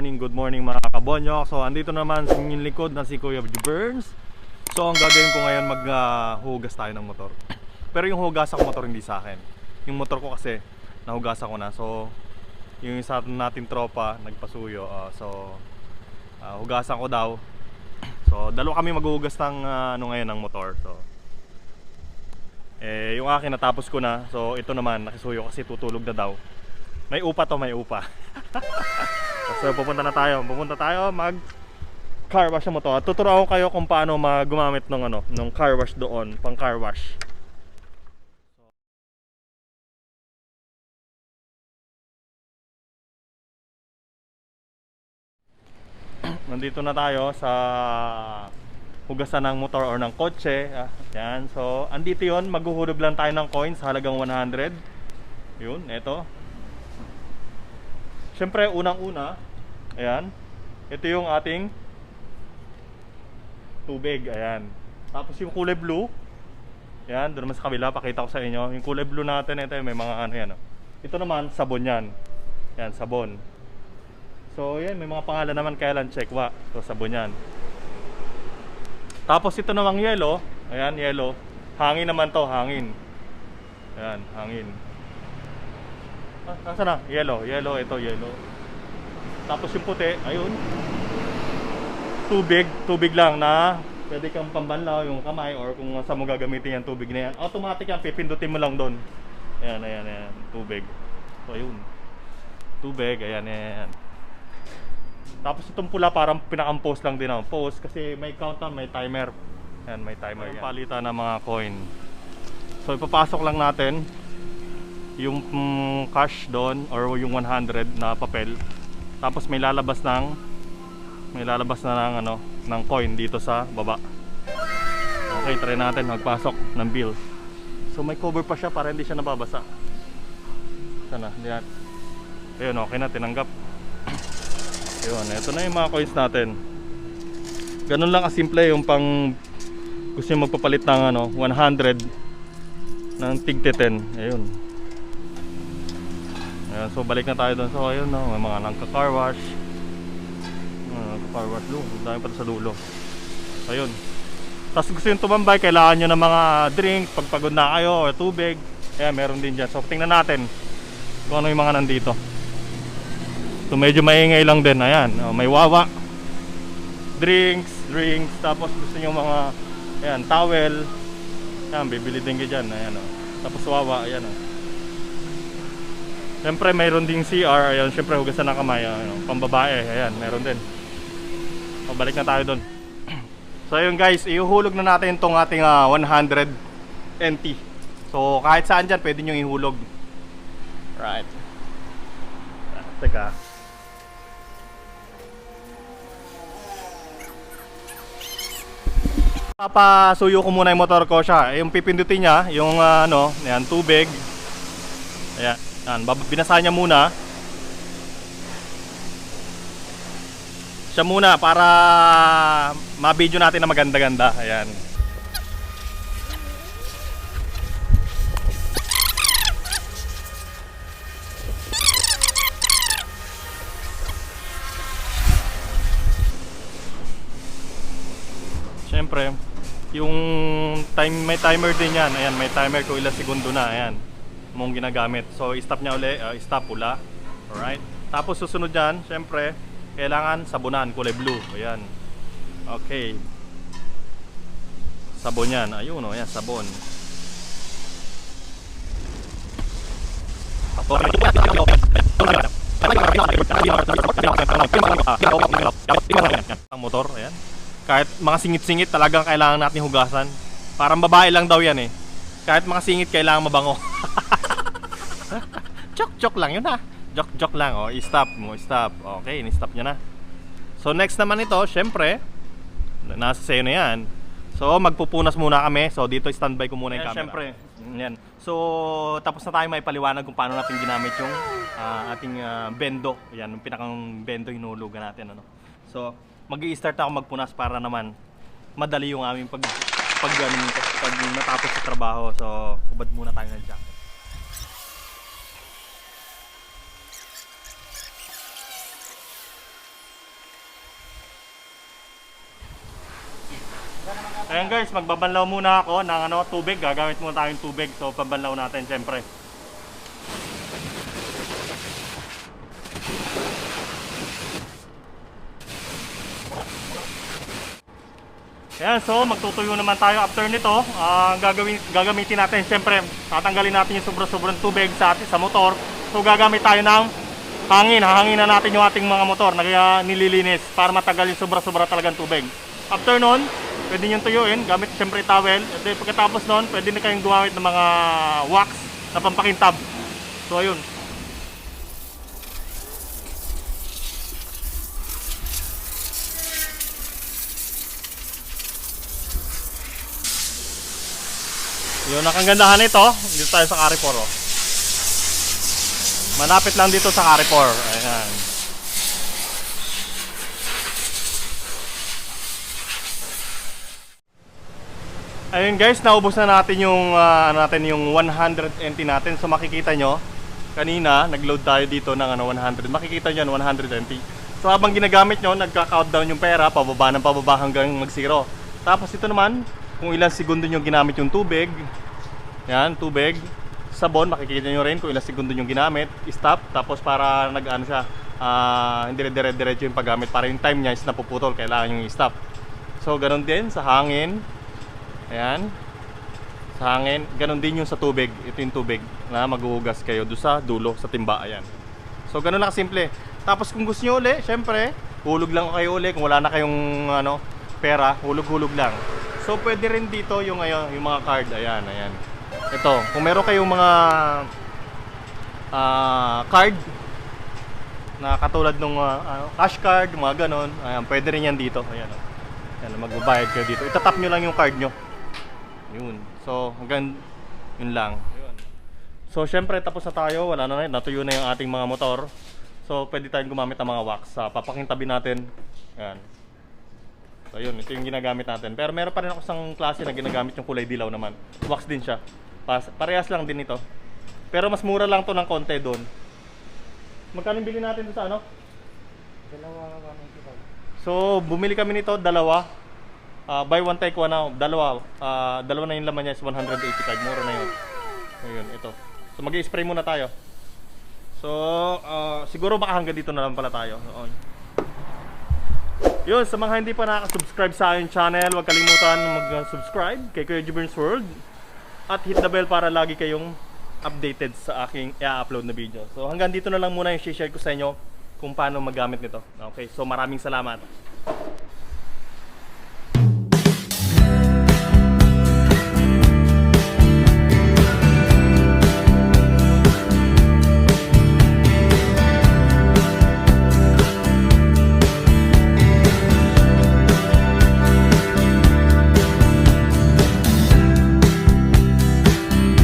morning, good morning mga kabonyo. So, andito naman sa inyong likod na si Kuya Burns. So, ang gagawin ko ngayon, maghugas tayo ng motor. Pero yung hugasan ko motor hindi sa akin. Yung motor ko kasi, nahugasan ko na. So, yung isa nating tropa, nagpasuyo. ah, so, ah, hugasan ko daw. So, dalawa kami maghuhugas ng ah, ano ngayon ng motor. So, eh, yung akin natapos ko na. So, ito naman, nakisuyo kasi tutulog na daw. May upa to, may upa. so, pupunta na tayo. Pupunta tayo mag car wash mo to. At tuturuan ko kayo kung paano mag gumamit ng ano, ng car wash doon, pang car wash. Nandito na tayo sa hugasan ng motor or ng kotse. Ah. So, andito yon maghuhulog lang tayo ng coins halagang 100. Yun, eto. Siyempre, unang-una, ayan, ito yung ating tubig, ayan. Tapos yung kulay blue, ayan, doon naman sa kabila, pakita ko sa inyo. Yung kulay blue natin, ito may mga ano yan. oh. Ito naman, sabon yan. Yan, sabon. So, yan, may mga pangalan naman, kaya lang check wa. So, sabon yan. Tapos ito namang yellow, ayan, yellow. Hangin naman to, hangin. Ayan, hangin. Ah, nasa na? Yellow, yellow, ito yellow. Tapos yung puti, ayun. Tubig, tubig lang na pwede kang pambanlaw yung kamay or kung saan mo gagamitin yung tubig na yan. Automatic yan, pipindutin mo lang doon. Ayan, ayan, ayan, tubig. So, ayun. Tubig, ayan, ayan. Tapos itong pula parang pinaka-post lang din ang post kasi may countdown, may timer. Ayan, may timer yan. Palitan ng mga coin. So ipapasok lang natin yung mm, cash doon or yung 100 na papel. Tapos may lalabas ng may lalabas na ng ano ng coin dito sa baba. Okay, try natin magpasok ng bill. So may cover pa siya para hindi siya nababasa. Sana, diyan. Ayun, okay na tinanggap. Ayun, ito na yung mga coins natin. Ganun lang kasimple yung pang gusto nyo magpapalit ng ano, 100 ng tig 10. Ayun. Ayun, so balik na tayo doon. So ayun no, may mga nangka car wash. Uh, car wash doon. Dami pa sa dulo. Ayun. Tapos gusto nyo tumambay, kailangan nyo ng mga drink, pagpagod na kayo, or tubig. Ayan, meron din dyan. So tingnan natin kung ano yung mga nandito. So medyo maingay lang din. Ayan, oh, may wawa. Drinks, drinks. Tapos gusto nyo mga ayan, towel. Ayan, bibili din kayo dyan. Ayan, oh. Tapos wawa. Ayan, oh. Siyempre mayroon ding CR. Ayan, siyempre hugasan ng kamay. Ayan, oh. Pambabae. Ayan, meron din. Pabalik na tayo doon. so ayun guys, ihuhulog na natin itong ating ah, 100 NT. So kahit saan dyan, pwede nyo ihulog. Right. Ah, Teka. Papasuyo ko muna yung motor ko siya. Yung pipindutin niya, yung ah, ano, yan, tubig. Ayan, yan, binasa niya muna. Siya muna para ma-video natin na maganda-ganda. Ayan. Siyempre, yung time may timer din yan. Ayan, may timer kung ilang segundo na. Ayan, mong ginagamit. So, i-stop niya uli, uh, stop pula. Alright? Tapos susunod dyan, siyempre, kailangan sabunan, kulay blue. Ayan. Okay. Sabon yan. Ayun o, ayan, sabon. Ang motor, ayan. Kahit mga singit-singit talagang kailangan natin hugasan. Parang babae lang daw yan eh. Kahit mga singit kailangan mabango. Chok-chok lang yun ha. Joke-joke lang oh. I-stop mo, stop. Okay, ni-stop niya na. So next naman ito, syempre, nasa sa'yo na yan. So magpupunas muna kami. So dito standby ko muna yung Ayan, camera. Syempre, yan. So tapos na tayo may paliwanag kung paano natin ginamit yung ah, ating ah, bendo. Yan, yung pinakang bendo hinulugan natin ano. So mag start ako magpunas para naman madali yung aming pag pag, ano, pag natapos sa trabaho. So hubad muna tayo ng jacket. Ayan guys, magbabanlaw muna ako ng ano, tubig. Gagamit muna tayong tubig. So, pabanlaw natin syempre. Ayan, so magtutuyo naman tayo after nito. Ah, gagawin, gagamitin natin, syempre, tatanggalin natin yung sobra-sobrang tubig sa, sa motor. So gagamit tayo ng hangin. Hahangin na natin yung ating mga motor na kaya nililinis para matagal yung sobra-sobra talagang tubig. After nun, pwede nyo tuyuin, gamit syempre towel. At pagkatapos nun, pwede na kayong gumamit ng mga wax na pampakintab. So ayun, Yun ang kagandahan nito. Dito tayo sa Carrefour. Oh. Malapit lang dito sa Carrefour. Ayan. Ayun guys, naubos na natin yung ano natin yung 100 NT natin. So makikita nyo, kanina nag-load tayo dito ng ano 100. Makikita nyo 100 NT. So habang ginagamit nyo, nagka-countdown yung pera, pababa ng pababa hanggang mag-zero. Tapos ito naman, kung ilang segundo nyo ginamit yung tubig, yan, tubig, sabon, makikita nyo rin kung ilang segundo nyo ginamit, stop, tapos para nag-ano siya, ah, hindi dire-diretso yung paggamit, para yung time niya is napuputol, kailangan yung i-stop. So, ganun din sa hangin, ayan, sa hangin, ganun din yung sa tubig, ito yung tubig na maghuhugas kayo doon sa dulo, sa timba, ayan. So, ganun lang simple. Tapos kung gusto nyo uli, syempre, hulog lang kayo uli, kung wala na kayong ano, pera, hulog-hulog lang. So, pwede rin dito yung, ayan, yung mga card, ayan, ayan. Ito, kung meron kayong mga ah, card na katulad nung ah, ano, cash card, mga ganon, ayan, pwede rin yan dito. Ayan, oh. Ayan, magbabayad kayo dito. Itatap nyo lang yung card nyo. Yun. So, hanggang yun lang. Yun. So, syempre tapos na tayo. Wala na, natuyo na yung ating mga motor. So, pwede tayong gumamit ng mga wax. Uh, papakintabi natin. Ayan. So, yun. Ito yung ginagamit natin. Pero meron pa rin ako isang klase na ginagamit yung kulay dilaw naman. Wax din siya. Pas parehas lang din ito. Pero mas mura lang to ng konti doon. Magkano bili natin doon sa ano? So, bumili kami nito, dalawa. Ah, buy one take one now. Dalawa. Ah, dalawa na yung laman niya is 185. Mura na yun. Ayun, ito. So, mag spray muna tayo. So, ah, siguro baka hanggang dito na lang pala tayo. Noon. Yun, sa mga hindi pa nakaka-subscribe sa aking channel, huwag kalimutan mag-subscribe kay Kuya Jibern's World at hit the bell para lagi kayong updated sa aking i-upload na video. So hanggang dito na lang muna yung share ko sa inyo kung paano magamit nito. Okay, so maraming salamat.